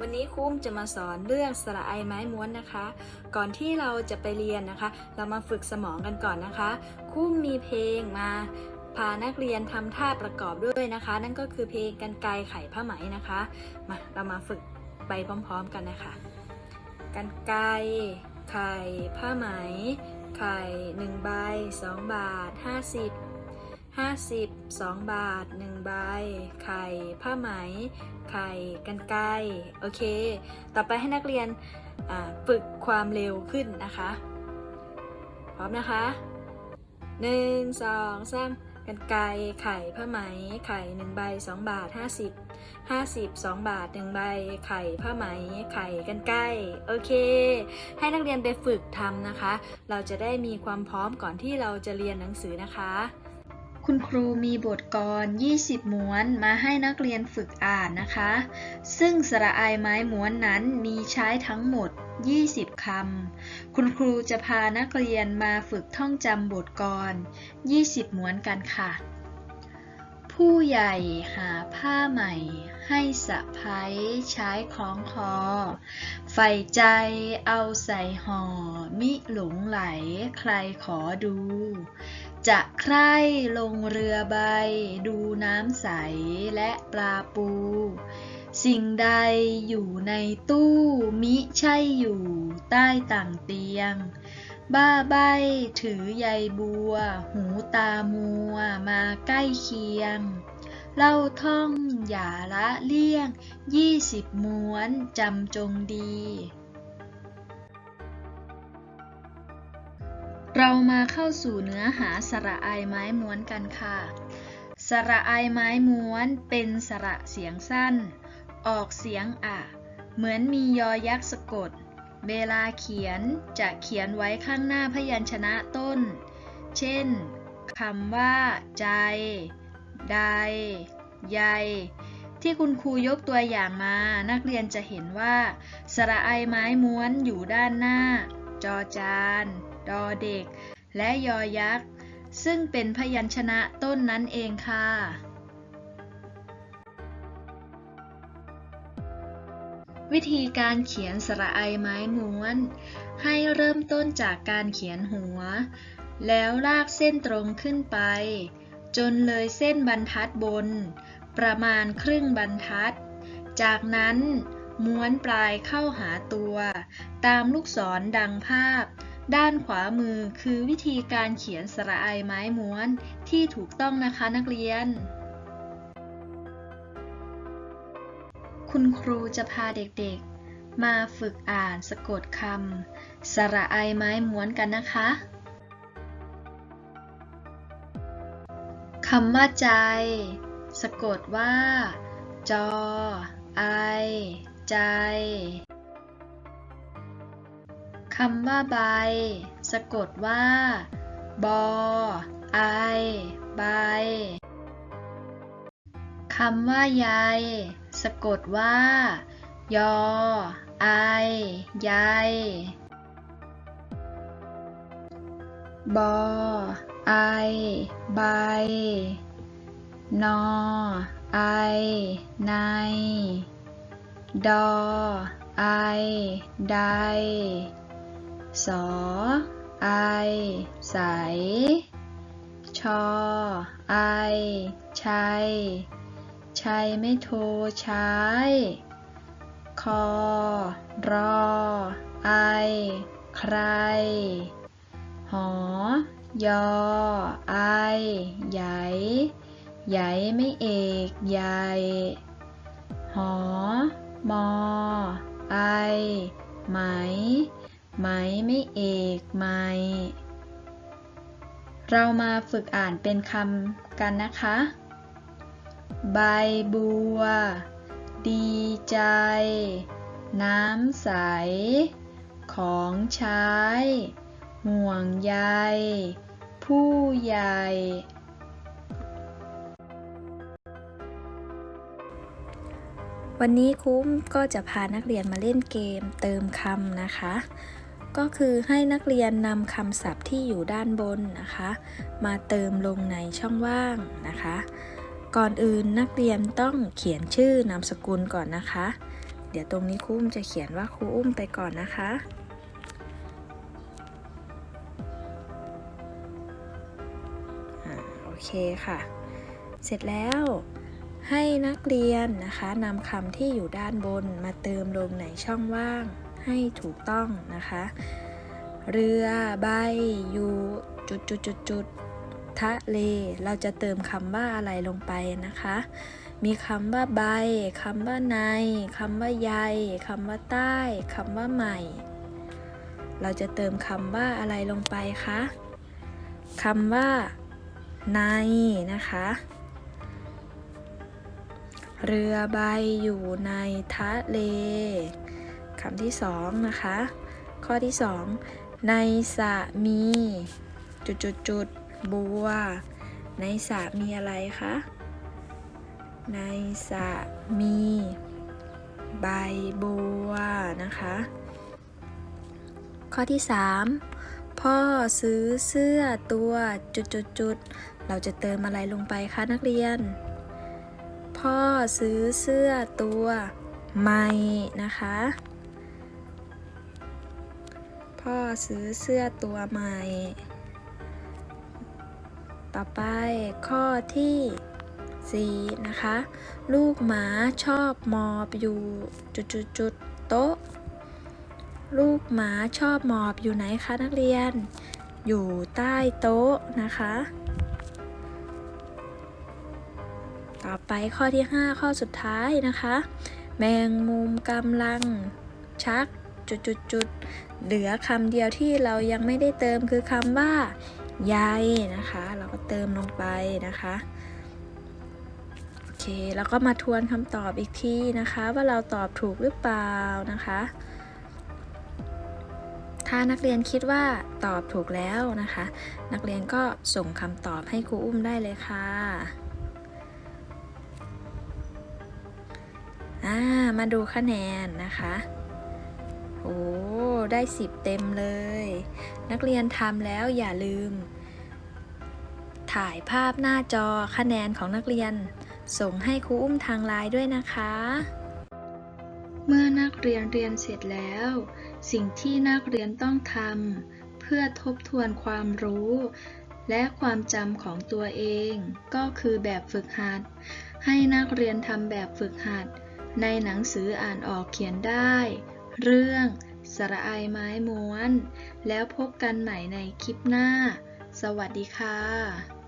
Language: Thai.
วันนี้ครูจะมาสอนเรื่องสระไอไม้ม้วนนะคะ ก่อนที่เราจะไปเรียนนะคะ เรามาฝึกสมองกันก่อนนะคะครูมีเพลงมาพานักเรียนทำท่าประกอบด้วยนะคะ นั่นก็คือเพลงกันไกไข่ผ้าไหมนะคะ มาเรามาฝึกไปพร้อมๆกันนะคะ กันไกไข่ผ้าไหม ไข่1ใบ2 บาท 50 50 2 บาท 1 ใบ ไข่ผ้าไหม ไข่กันไกโอเค ต่อไปให้นักเรียนฝึกความเร็วขึ้นนะคะ พร้อมนะคะ1 2 3กันไกไข่ผ้าไหม ไข่1ใบ2บาท50 50 2บาท1ใบ ไข่ผ้าไหม ไข่กันไกโอเค ให้นักเรียนไปฝึกทำนะคะ เราจะได้มีความพร้อมก่อนที่เราจะเรียนหนังสือนะคะ คุณครูมีบทกร 20 ม้วนมาให้นักเรียนฝึกอ่านนะคะ ซึ่งสระอายไม้ม้วนนั้นมีใช้ทั้งหมด 20 คำ คุณครูจะพานักเรียนมาฝึกท่องจำบทกร 20 ม้วนกันค่ะ ผู้ใหญ่หาผ้าใหม่ ให้สะพ้ายใช้คล้องคอ ใฝ่ใจเอาใส่ห่อ มิหลงไหลใครขอดู จะใคร่ลงเรือใบ ดูน้ำใสและปลาปู สิ่งใดอยู่ในตู้มิใช่อยู่ใต้ต่างเตียง บ้าใบถือใยบัว หูตามัวมาใกล้เคียง เล่าท่องอย่าละเลี่ยงยี่สิบม้วนจำจงดี เรามาเข้าสู่เนื้อหาสระไอไม้ม้วนกันค่ะ สระไอไม้ม้วนเป็นสระเสียงสั้น ออกเสียงอะเหมือนมียอยักษ์สะกด เวลาเขียนจะเขียนไว้ข้างหน้าพยัญชนะต้น เช่นคำว่า ใจ ใด ใย ที่คุณครูยกตัวอย่างมา นักเรียนจะเห็นว่า สระไอไม้ม้วนอยู่ด้านหน้า จอจาน ดอเด็ก และยอยักษ์ ซึ่งเป็นพยัญชนะต้นนั้นเองค่ะวิธีการเขียนสระไอไม้ม้วน ให้เริ่มต้นจากการเขียนหัว แล้วลากเส้นตรงขึ้นไป จนเลยเส้นบรรทัดบน ประมาณครึ่งบรรทัด จากนั้น ม้วนปลายเข้าหาตัว ตามลูกศรดังภาพ ด้านขวามือคือวิธีการเขียนสระไอไม้ม้วนที่ถูกต้องนะคะนักเรียน คุณครูจะพาเด็กๆ มาฝึกอ่านสะกดคำสระไอไม้ม้วนกันนะคะคำว่าใจ สะกดว่า จอ ไอ ใจคำว่าใบ สะกดว่า บอไอใบคำว่าใยสะกดว่า ยอไอใยบอไอใบนอไอใน ดอ ไอใดสอ ไอ ใส ชอ ไอ ชัย ชัยไม่โทรใช้ คอ รอ ไอ ใคร หอ ยอ ไอ ใหญ่ ใหญ่ไม่เอก ใหญ่ หอ มอ ไอ ไหม ไหมไม่เอกไหม เรามาฝึกอ่านเป็นคำกันนะคะ ใบบัว ดีใจ น้ำใส ของใช้ ห่วงใย ผู้ใหญ่ วันนี้คุ้มก็จะพานักเรียนมาเล่นเกมเติมคำนะคะ ก็คือให้นักเรียนนำคำศัพท์ที่อยู่ด้านบนนะคะ มาเติมลงในช่องว่างนะคะ ก่อนอื่นนักเรียนต้องเขียนชื่อนามสกุลก่อนนะคะ เดี๋ยวตรงนี้ครูอุ้มจะเขียนว่าครูอุ้มไปก่อนนะคะอ่าโอเคค่ะ เสร็จแล้ว ให้นักเรียนนะคะนำคำที่อยู่ด้านบนมาเติมลงในช่องว่างให้ถูกต้องนะคะ เรือใบอยู่จุดจุดจุดจุดทะเล เราจะเติมคำว่าอะไรลงไปนะคะ มีคำว่าใบคำว่าในคำว่าใยคำว่าใต้คำว่าใหม่ เราจะเติมคำว่าอะไรลงไปคะคำว่าในนะคะ เรือใบอยู่ในทะเลคำที่สองนะคะ ข้อที่สองในสระมี จุดจุดจุดบัว ในสระมีอะไรคะ ในสระมี ใบบัวนะคะ ข้อที่3พ่อซื้อเสื้อตัวจุดๆๆเราจะเติมอะไรลงไปคะนักเรียน พ่อซื้อเสื้อตัวใหม่นะคะ พ่อซื้อเสื้อตัวใหม่ ต่อไปข้อที่4นะคะ ลูกหมาชอบมอบอยู่จุดๆโต๊ะ ลูกหมาชอบมอบอยู่ไหนคะนักเรียน อยู่ใต้โต๊ะนะคะ ต่อไปข้อที่ 5 ข้อสุดท้ายนะคะ แมงมุมกำลังชักจุดๆๆเหลือคำเดียวที่เรายังไม่ได้เติมคือคำว่าใยนะคะ เราก็เติมลงไปนะคะโอเคแล้วก็มาทวนคำตอบอีกทีนะคะ ว่าเราตอบถูกหรือเปล่านะคะ ถ้านักเรียนคิดว่าตอบถูกแล้วนะคะ นักเรียนก็ส่งคำตอบให้ครูอุ้มได้เลยค่ะ อ่ามาดูคะแนนนะคะโอ้ได้ 10 เต็มเลย นักเรียนทำแล้วอย่าลืม ถ่ายภาพหน้าจอคะแนนของนักเรียน ส่งให้ครูอุ้มทางไลน์ด้วยนะคะ เมื่อนักเรียนเรียนเสร็จแล้ว สิ่งที่นักเรียนต้องทำเพื่อทบทวนความรู้และความจำของตัวเอง ก็คือแบบฝึกหัด ให้นักเรียนทำแบบฝึกหัด ในหนังสืออ่านออกเขียนได้ เรื่องสระไอไม้ม้วน แล้วพบกันใหม่ในคลิปหน้า สวัสดีค่ะ